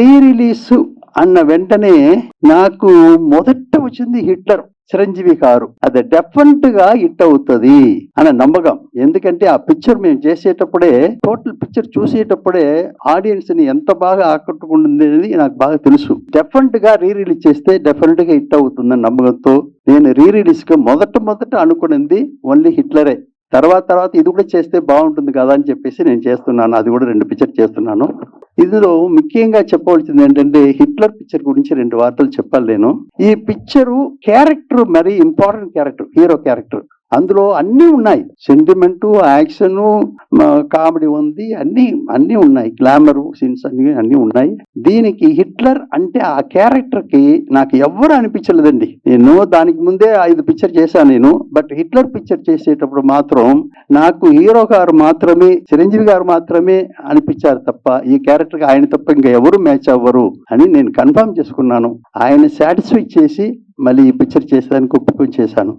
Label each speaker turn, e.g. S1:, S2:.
S1: Re release అన్న వెంటనే నాకు మొదట వచ్చింది హిట్లర్ చిరంజీవి కారు అది డెఫినెట్గా హిట్ అవుతుంది అనే నమ్మకం. ఎందుకంటే ఆ పిక్చర్ మేము చేసేటప్పుడే టోటల్ పిక్చర్ చూసేటప్పుడే ఆడియన్స్ని ఎంత బాగా ఆకట్టుకుంటుంది అనేది నాకు బాగా తెలుసు. డెఫినెట్గా రీ రిలీజ్ చేస్తే డెఫినెట్గా హిట్ అవుతుందని నమ్మకంతో నేను రీ రిలీజ్గా మొదట మొదట అనుకున్నది ఓన్లీ హిట్లరే. తర్వాత తర్వాత ఇది కూడా చేస్తే బాగుంటుంది కదా అని చెప్పేసి నేను చేస్తున్నాను. అది కూడా రెండు పిక్చర్ చేస్తున్నాను. ఇందులో ముఖ్యంగా చెప్పవలసింది ఏంటంటే హిట్లర్ పిక్చర్ గురించి రెండు వార్తలు చెప్పాలి నేను. ఈ పిక్చరు క్యారెక్టర్ మరి ఇంపార్టెంట్ క్యారెక్టర్ హీరో క్యారెక్టర్. అందులో అన్నీ ఉన్నాయి. సెంటిమెంటు యాక్షన్ కామెడీ ఉంది అన్నీ అన్నీ ఉన్నాయి. గ్లామరు సీన్స్ అన్ని అన్నీ ఉన్నాయి. దీనికి హిట్లర్ అంటే ఆ క్యారెక్టర్కి నాకు ఎవ్వరు అనిపించలేదండి. నేను దానికి ముందే ఐదు పిక్చర్ చేశాను నేను. బట్ హిట్లర్ పిక్చర్ చేసేటప్పుడు మాత్రం నాకు హీరో గారు మాత్రమే చిరంజీవి గారు మాత్రమే అనిపించారు తప్ప ఈ క్యారెక్టర్కి ఆయన తప్ప ఇంకా ఎవరు మ్యాచ్ అవ్వరు అని నేను కన్ఫర్మ్ చేసుకున్నాను. ఆయన సాటిస్ఫై చేసి మళ్ళీ ఈ పిక్చర్ చేసేదానికి ఒప్పుకొని చేశాను.